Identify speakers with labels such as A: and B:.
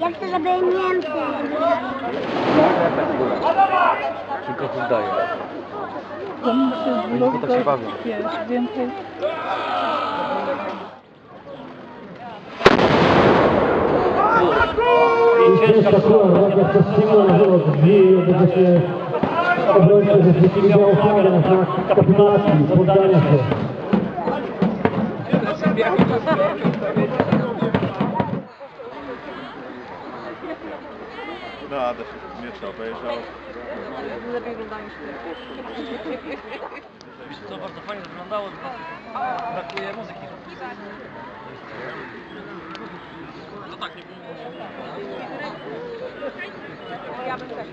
A: Ja chcę, żeby Niemcy
B: Tylko tu daje.
C: Tam się
B: Oni tak się bawią.
C: Wiesz, więcej...
D: Ciężka próba, jak to strzymał na wylot drzwi, będzie się obrońca, że się nie miał na kapitalaki, poddania się.
E: No, Ada się miecz obejrzał.
C: Lepiej wygląda niż
B: Wiesz co, bardzo fajnie wyglądało, tylko brakuje muzyki. No tak, nie było.
C: Ja bym też.